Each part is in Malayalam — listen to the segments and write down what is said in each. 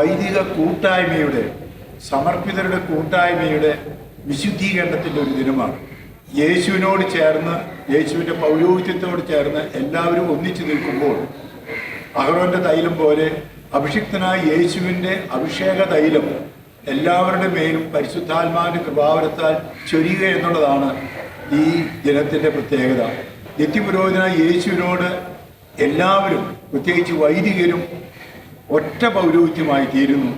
വൈദിക കൂട്ടായ്മയുടെ സമർപ്പിതരുടെ കൂട്ടായ്മയുടെ വിശുദ്ധീകരണത്തിന്റെ ഒരു ദിനമാണ്. യേശുവിനോട് ചേർന്ന് യേശുവിന്റെ പൗരോഹിത്യത്തോട് ചേർന്ന് എല്ലാവരും ഒന്നിച്ചു നിൽക്കുമ്പോൾ അഹ്റോന്റെ തൈലം പോലെ അഭിഷിക്തനായ യേശുവിന്റെ അഭിഷേക തൈലം എല്ലാവരുടെ മേലും പരിശുദ്ധാത്മാവിന്റെ കൃപാവരത്താൽ ചൊരിയുക എന്നുള്ളതാണ് ഈ ദിനത്തിന്റെ പ്രത്യേകത. നിത്യപുരോഹിതനായ യേശുവിനോട് എല്ലാവരും പ്രത്യേകിച്ച് വൈദികരും ഒറ്റ പൗരോഹിത്യമായി തീരുന്നു.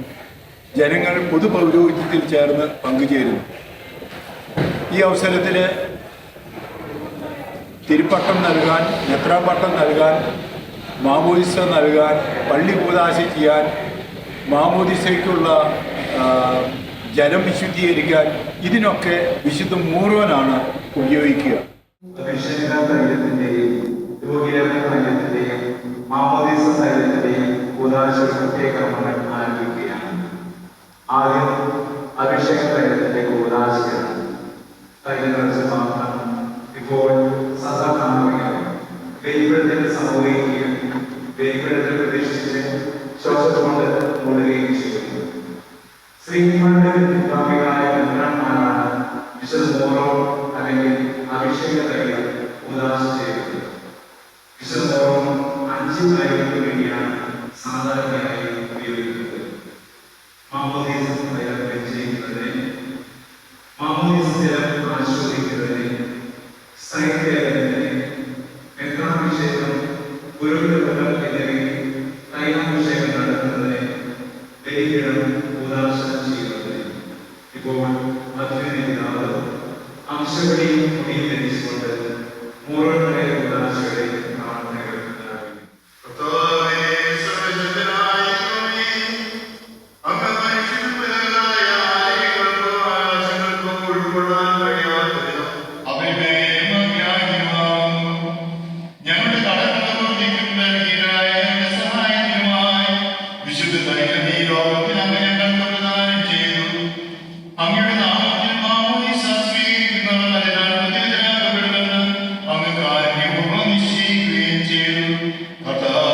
ജനങ്ങൾ പൊതു പൗരോഹിത്യത്തിൽ ചേർന്ന് പങ്കുചേരുന്നു. ഈ അവസരത്തിൽ തിരുപ്പട്ടം നൽകാൻ എത്രാപ്പട്ടം നൽകാൻ മാമോദിസ നൽകാൻ പള്ളി കൂതാശ ചെയ്യാൻ മാമോദിസയ്ക്കുള്ള ജലം വിശുദ്ധീകരിക്കാൻ ഇതിനൊക്കെ വിശുദ്ധ മൂർവനാണ് ഉപയോഗിക്കുക. മാമോദിസ സൈന്യത്തിന്റെയും കൂതാശ പ്രത്യേക കർമ്മങ്ങൾ ആരംഭിക്കുകയാണ് ആദ്യം അഭിഷേക തൈലത്തിന്റെ കൂതാശയാണ് തൈലം മാത്രം ഇപ്പോൾ സസാധാരണ വെയിൽപ്പെടുത്തൽ സംഭവിക്കുകയും വെയിൽപ്പെടുത്തൽ പ്രതീക്ഷിച്ച് ശ്വാസത്തോട് മൂടുകയും ചെയ്യുന്നു. ശ്രീമന്റെ പിതാവികളായ മെത്രാന്മാരാണ് വിശുദ്ധ മോറോ അല്ലെങ്കിൽ അഭിഷേക തൈലം ഉദാശ ചെയ്യുന്നത് വിശദ മോറോ അഞ്ച് കാര്യങ്ങൾക്ക് വേണ്ടിയാണ് സാധാരണയായി ഉപയോഗിക്കുന്നത് മാമോദീസം തൈലം ചെയ്യുന്നതിന് Hello.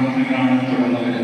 പ്രത്യേക പ്രാണങ്ങളാണ് തുടർന്ന് വരുന്നത്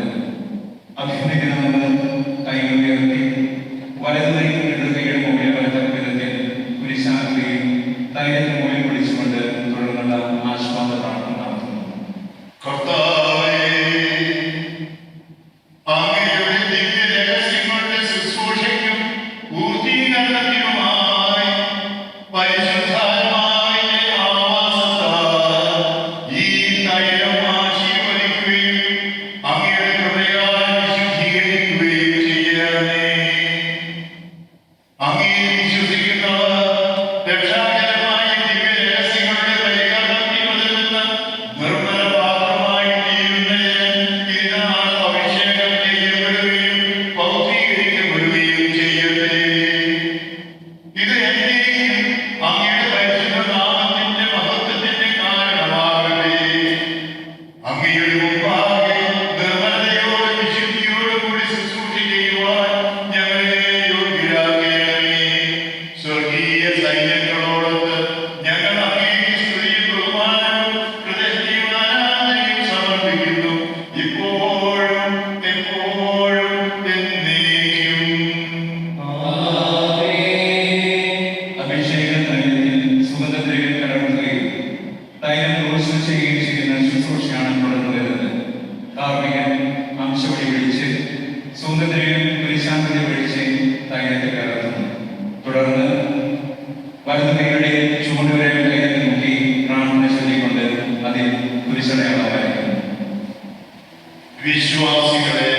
വിശ്വാസികളെ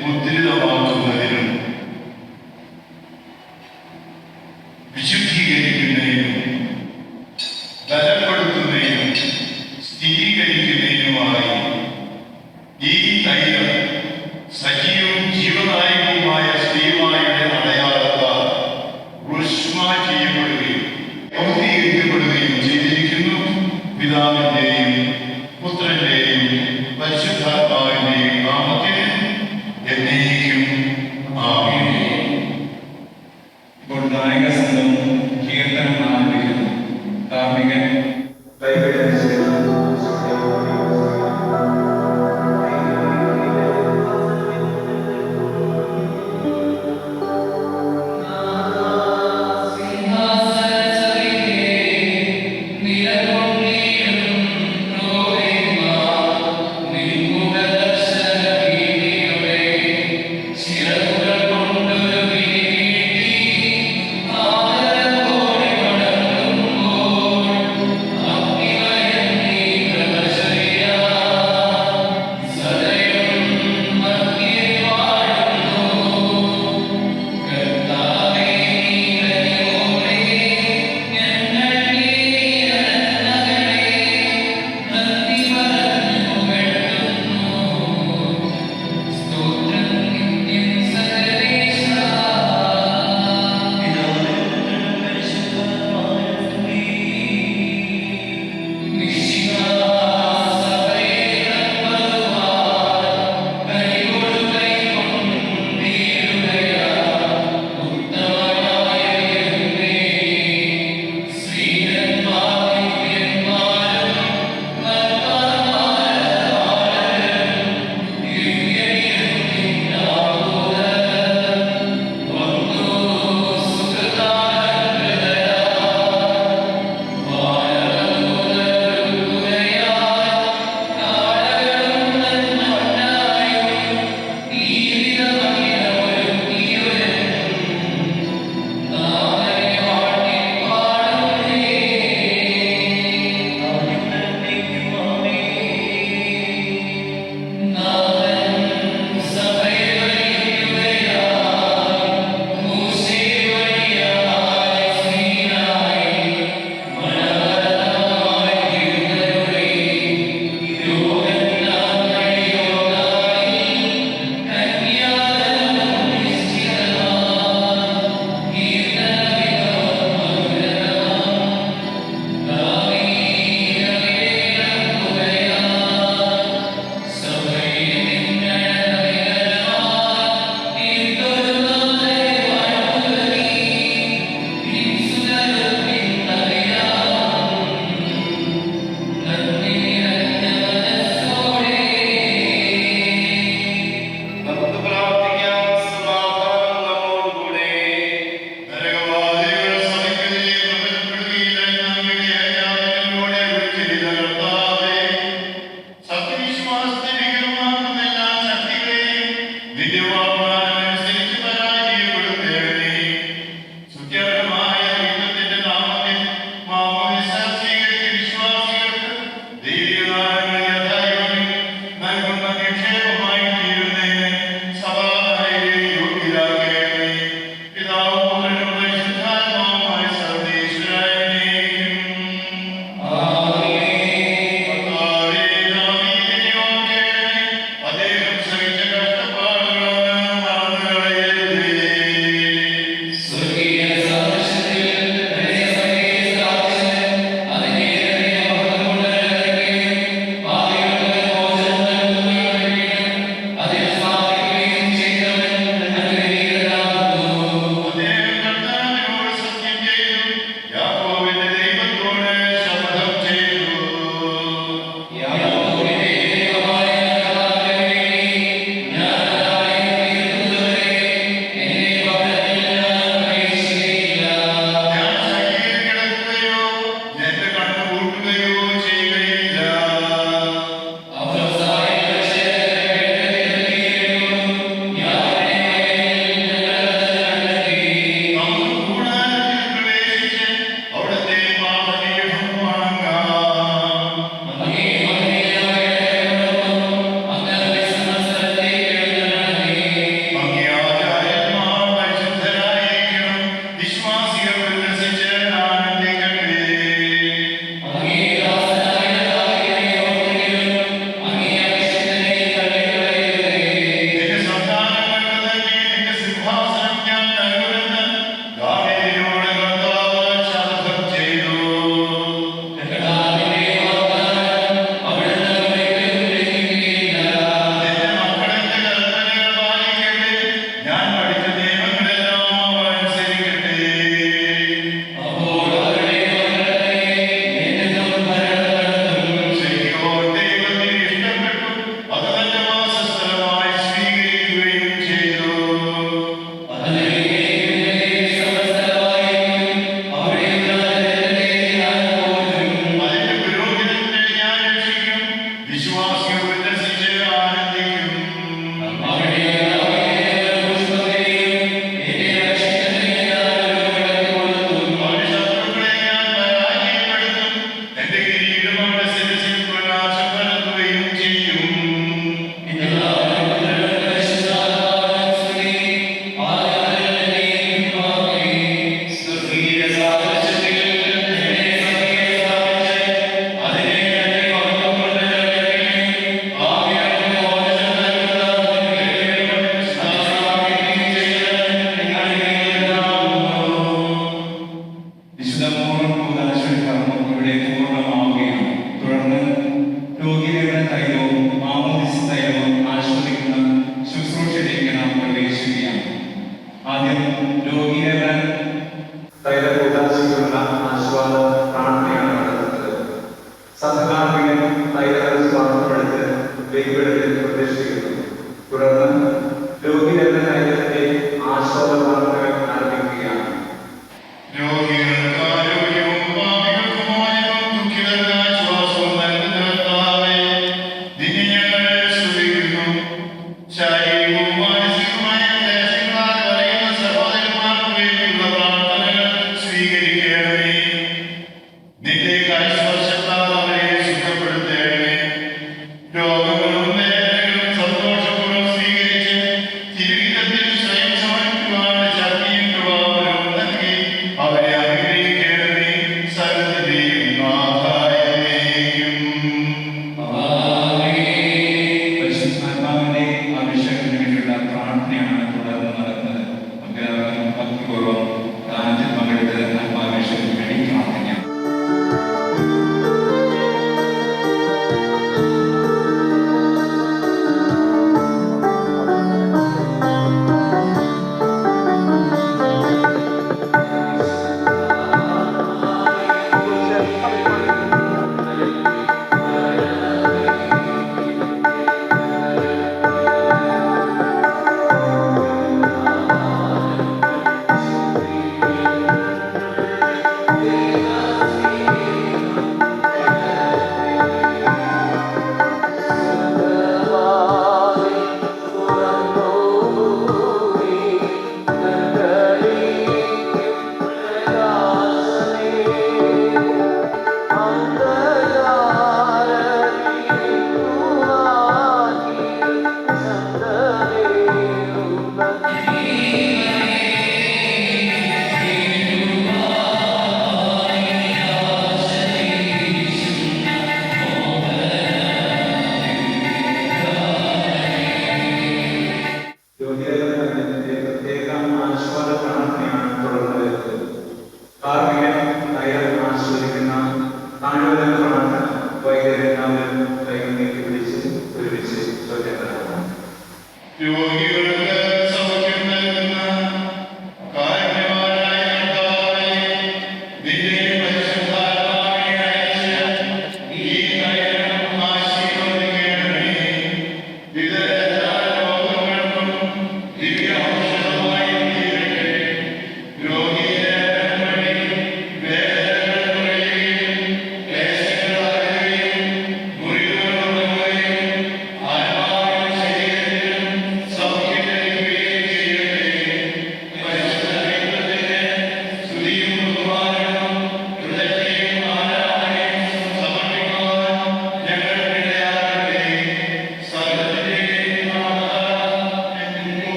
മുദ്രിതമാക്കുന്നതിനും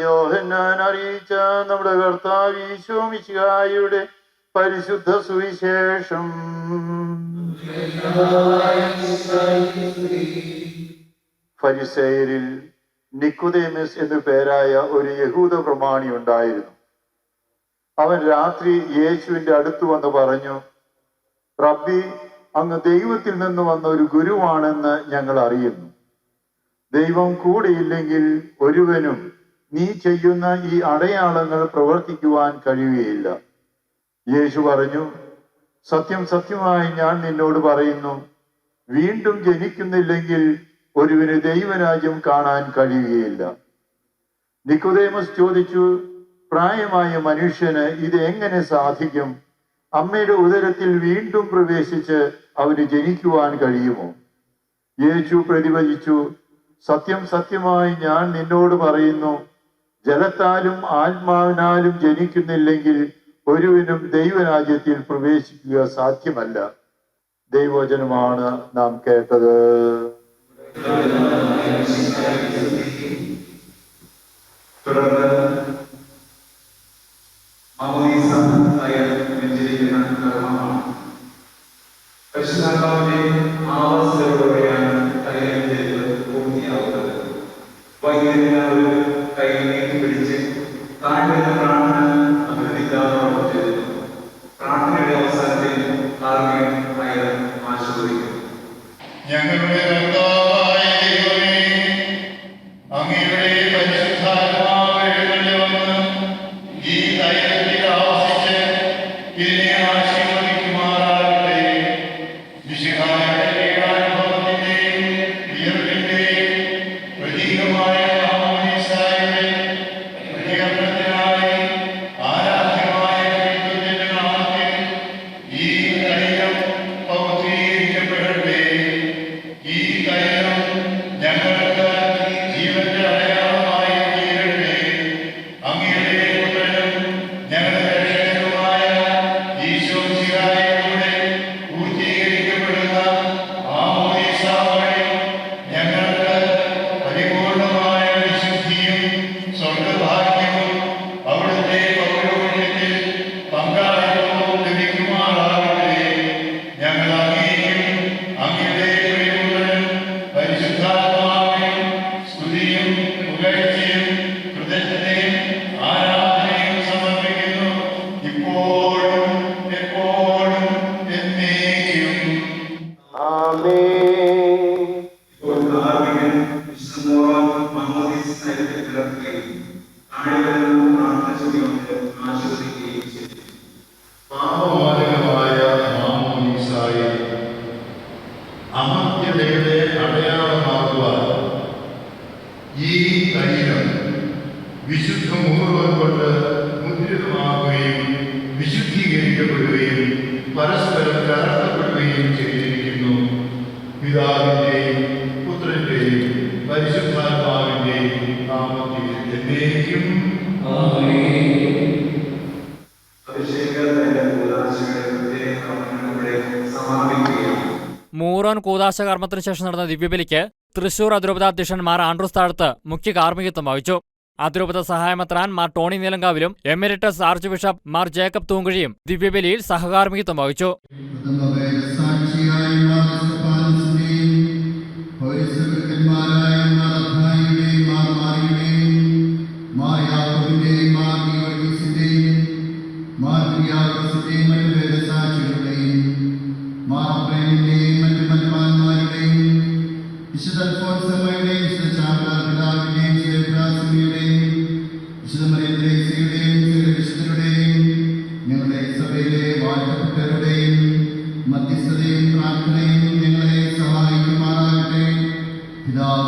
യോഹന്നാൻ അറിയിച്ച നമ്മുടെ കർത്താവ് ഈശോമിശിഹായുടെ പരിശുദ്ധ സുവിശേഷം. ഫരിസേരിൽ നിക്കുദേമിസ് എന്നു പേരായ ഒരു യഹൂദ പ്രമാണി ഉണ്ടായിരുന്നു. അവൻ രാത്രി യേശുവിന്റെ അടുത്തു വന്ന് പറഞ്ഞു റബ്ബി അങ്ങ് ദൈവത്തിൽ നിന്ന് വന്ന ഒരു ഗുരുവാണെന്ന് ഞങ്ങൾ അറിയുന്നു. ദൈവം കൂടെയില്ലെങ്കിൽ ഒരുവനും നീ ചെയ്യുന്ന ഈ അടയാളങ്ങൾ പ്രവർത്തിക്കുവാൻ കഴിയുകയില്ല. യേശു പറഞ്ഞു സത്യം സത്യമായി ഞാൻ നിന്നോട് പറയുന്നു വീണ്ടും ജനിക്കുന്നില്ലെങ്കിൽ ഒരുവിന് ദൈവരാജ്യം കാണാൻ കഴിയുകയില്ല. നിക്കുദേമസ് ചോദിച്ചു പ്രായമായ മനുഷ്യന് ഇത് എങ്ങനെ സാധിക്കും? അമ്മയുടെ ഉദരത്തിൽ വീണ്ടും പ്രവേശിച്ച് അവന് ജനിക്കുവാൻ കഴിയുമോ? യേശു പ്രതിഭജിച്ചു സത്യം സത്യമായി ഞാൻ നിന്നോട് പറയുന്നു ജലത്താലും ആത്മാവിനാലും ജനിക്കുന്നില്ലെങ്കിൽ ഒരുവനും ദൈവരാജ്യത്തിൽ പ്രവേശിക്കുക സാധ്യമല്ല. ദൈവവചനമാണ് നാം കേട്ടത്. പരിശുദ്ധാത്മാവിന്റെ ആവാസയോടെയാണ് ചെയ്തത് പൂർത്തിയാവുന്നത്. വൈകുന്നേരം ലോക്ക്ഡൌൺ കൂതാശ കർമ്മത്തിനു ശേഷം നടന്ന ദിവ്യബലിക്ക് തൃശൂർ അതിരൂപത അധ്യക്ഷൻ മാർ ആൻഡ്രൂസ് താഴത്ത് മുഖ്യ കാർമ്മികത്വം വഹിച്ചു. അതിരൂപത സഹായമെത്രാൻ മാർ ടോണി നീലങ്കാവിലും emeritus archbishop Mar Jacob തൂങ്കുഴിയും ദിവ്യബലിയിൽ സഹകാർമ്മികത്വം വഹിച്ചു. വിശുദ്ധ അൽഫോൻസമ്മയുടെയും വിശുദ്ധ ചാർദാർ പിതാവിന്റെയും വിശുദ്ധയുടെയും വിശുദ്ധ മരിയദ്രേസിയുടെയും വിശുദ്ധരുടെയും ഞങ്ങളുടെ സഭയിലെ വാഴ്ത്തപ്പെട്ടവരുടെയും മധ്യസ്ഥതയും പ്രാർത്ഥനയും ഞങ്ങളെ സഹായിക്കുമാറാകട്ടെ. പിതാവ്